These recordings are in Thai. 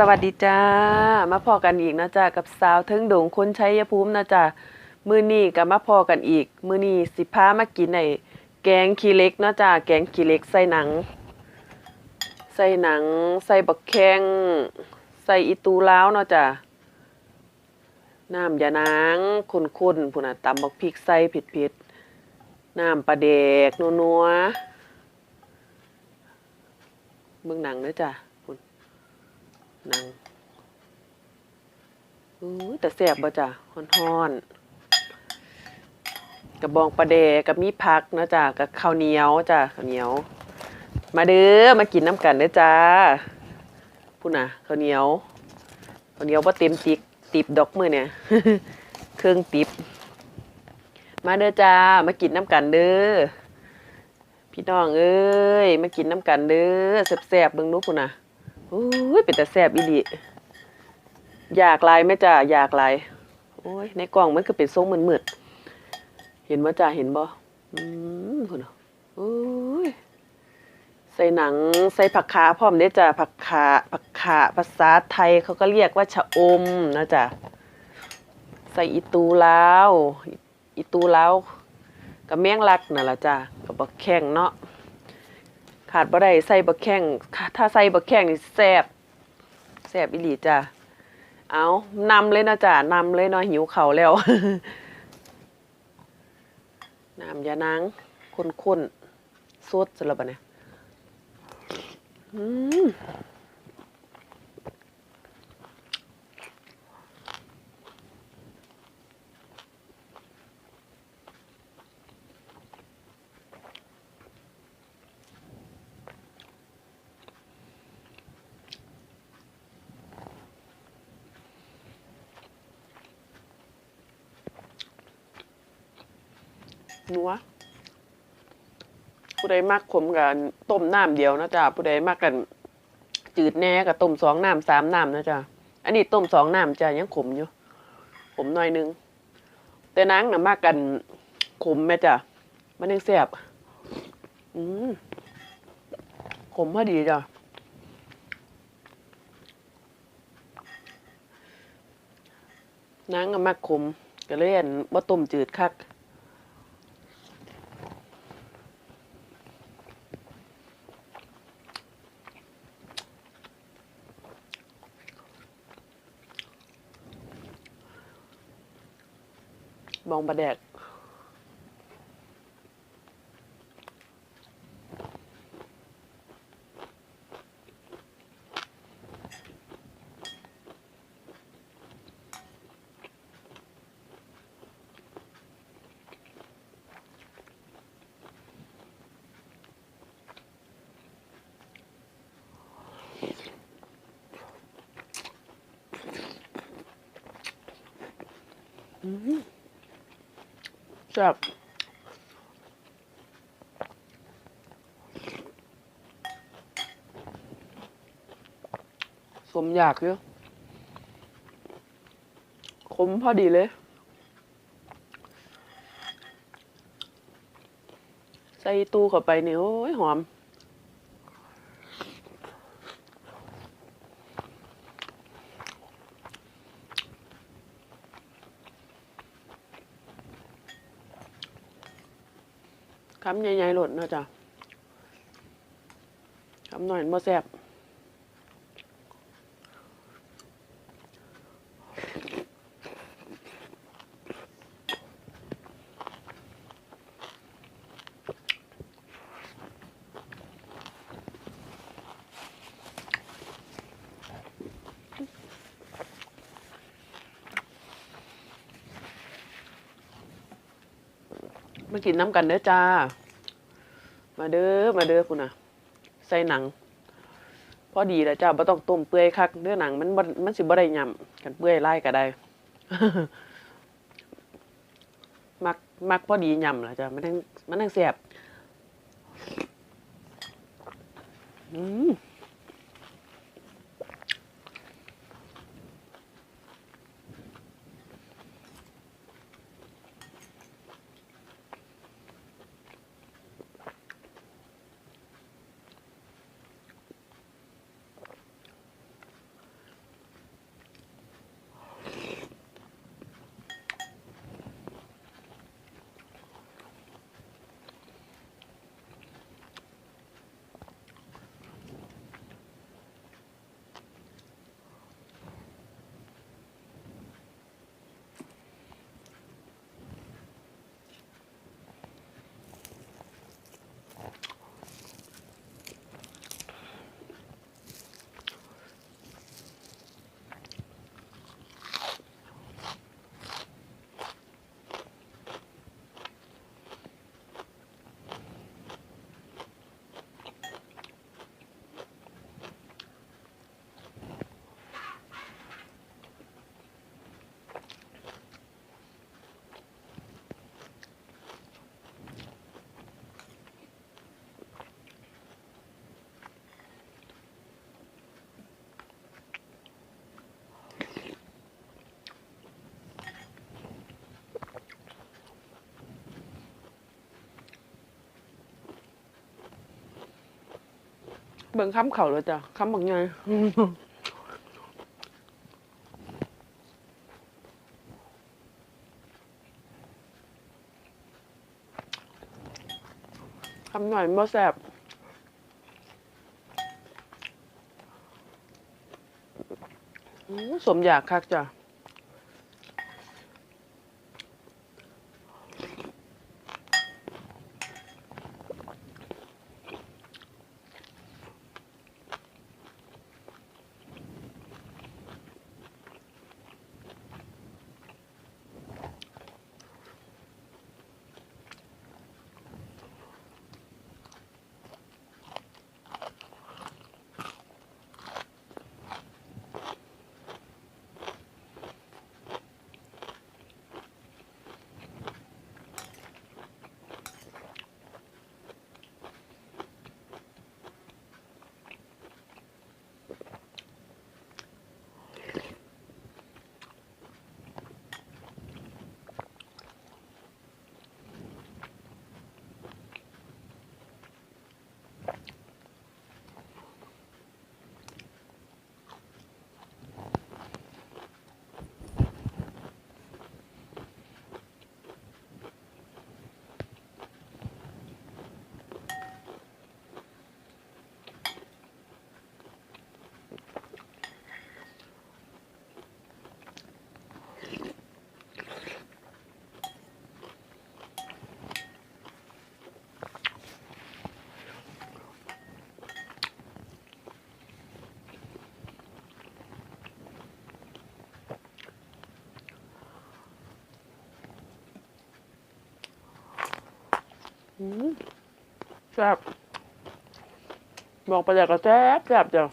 สวัสดีจ้า มาพอกันอีกนะจ้ากับสาวเทิงดงคนชัยภูมินะจ้ามือนี้ก็มาพอกันอีก มือนี้สิพามากินไอ้แกงขี้เล็กนะจ้าแกงขี้เล็กใส่หนัง ใส่หนัง ใส่บักแข้งใส่อีตูล้าวนะจ้าน้ำยานางข้นๆพุ่นน่ะตำบักพริกใส่เผ็ดน้ำปลาแดกนัวๆเบิ่งหนังเด้อจ้า หนังอู้แต่แสบบ่จ้ะฮ้อนๆกระบองปลาแดกับมีผักนะจ้ะกับข้าวเหนียวจ้ะข้าวเหนียว มาเด้อมากินน้ำกันเด้อจ้าพูดนะข้าวเหนียวข้าวเหนียวบ่าเต็มติกติบดอกมือเนี่ยเครื่องติบมาเด้อจ้ามากินน้ำกันเด้อพี่น้องเอ้ยมากินน้ำกันเด้อแซ่บๆเบิ่งดูพุ่นน่ะ โอ้ยเป็นแต่แซบอีหลีอยากลายไหมจ้าอยากลายโอ้ยในกล่องมันก็เป็นทรงเหมือนมืดเห็นบ่จ้าเห็นบ่อืมคุณน่ะโอ้ยใส่หนังใส่ผักขาพร้อมเด้จ้าผักขาผักขาภาษาไทยเขาก็เรียกว่าชะอมนะจ้าใส่อีตูลาวอีตูลาวกับแมงลักนั่นล่ะจ้ากับบักแข้งเนาะ ขาดบ่ได้ใส่บักแข้งถ้าใส่บักแข้งนี่แซ่บแซ่บอีหลีจ้ะเอานำเลยนะจ้ะนำเลยเนาะหิวเข่าแล้วน้ำยานางข้นๆสดสลับเนี่ยอืม นัวผู้ใดมักขมกับต้มน้ำเดียวนะจ๊ะผู้ใดมักกัน จืดแน่กับต้มสองน้ำสามน้ำนะจ๊ะอันนี้ต้มสองน้ำจ้ะยังขมอยู่ขมหน่อยนึง แต่นางน่ะมากกันขมแม่จ้ะมันยังแซ่บอืมขมพอดีจ้ะนางก็มักขมก็เลยอันบ่ต้มจืดคัก บ องปลาแดกแจับสมอยากเยอะขมพอดีเลยใส่ตู้เข้าไปนี่โอ้ยหอม คำใหญ่ๆหล่นนะจ๊ะคำหน่อยมาแซ่บ มากินน้ำกันเด้อจ้า มาเด้อมาเด้อคุณน่ะใส่หนัง พอดีแล้วจ้าบ่ต้องต้มเปื่อยคักเด้อหนัง มันมันสิบ่ได้ยำกันเปื่อยไล่ก็ได้มักมักพอดียำแล่ะจ้ะมันทั้งมันทั้งแซ่บอืม เบิ่งคำเขาเลยจ้ะคำบางไงคำหน่อยบ่แสบสมอยากคักจ้ะ แซ่บบอกไปแล้วก็แซ่บแซ่บจ้ะ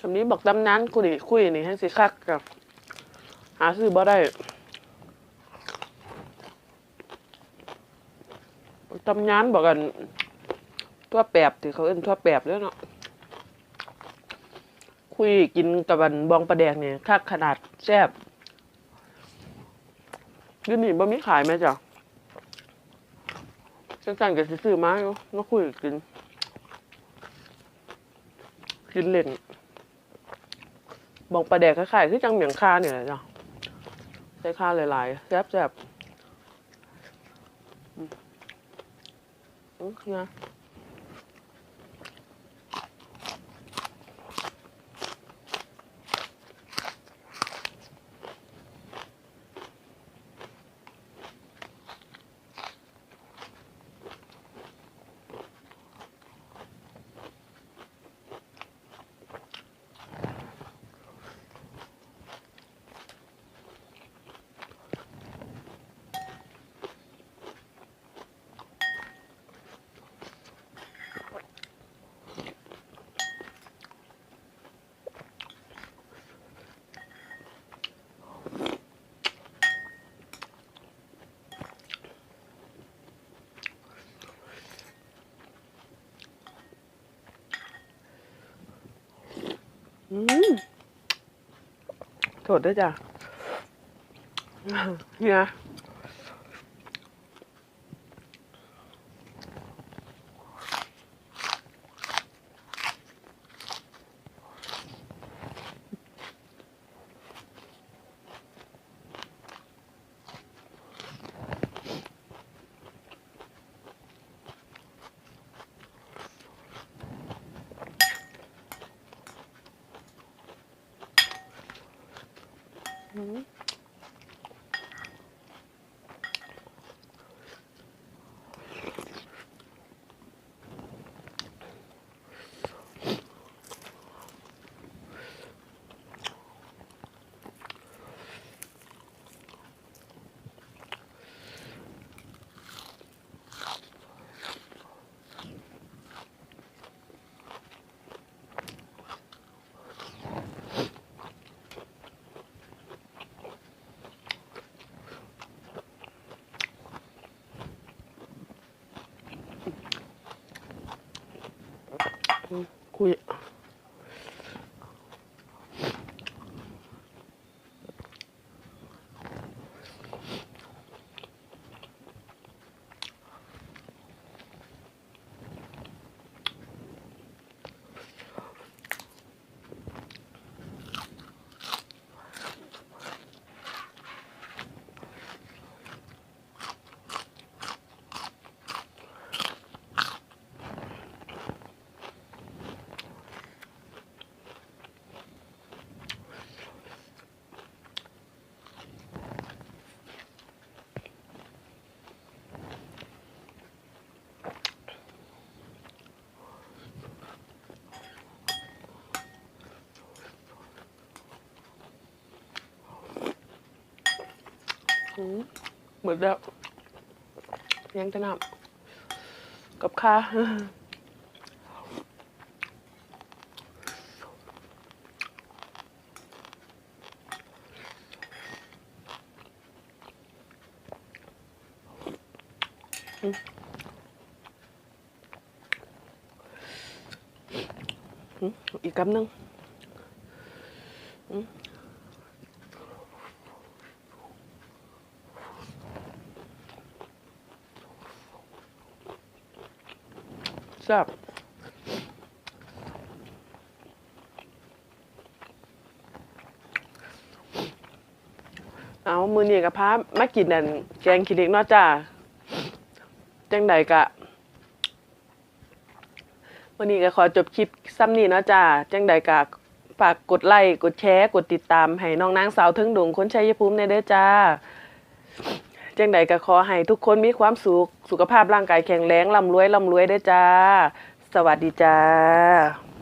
คำนี้บอกตำนานคุยคุยนี่ให้สิคักกับหาซื้อบ่ได้ตำนานบอกกันทั่วแปบที่เขาเอิ้นทั่วแปบเลยเนาะคุยกินกับบันบองปลาแดงเนี่ยคักขนาดแซ่บ ยืนนี่บ่มีขายไหมจ๊ะจังสั่นกับซื้อมาอยู่มาคุยกิน กินเล่น บอกปลาแดกคล้ายๆคือจังเหมียงคาเนี่ยแหละจ้ะใช้คาหลายๆแซ่บๆอืมอืมนะ อืมโทษด้วยจ้ะเนี่ย อื มคุ อืมหมดแล้วยังจะนับกับข้าอีกคำหนึ่ง แซ่บเอามือนี่กับพามากินนั่นแกงขี้เล็กเนาะจ้าจังใดกะวันนี้ก็ขอจบคลิปซ้ำนี้เนาะจ้าจังใดก็ฝากกดไลค์กดแชร์ กดติดตามให้น้องนางสาวทึงดงคนชัยภูมิในเด้อจ้า จังใดก็ขอให้ทุกคนมีความสุข สุขภาพร่างกายแข็งแรงร่ำรวยร่ำรวยได้จ้า สวัสดีจ้า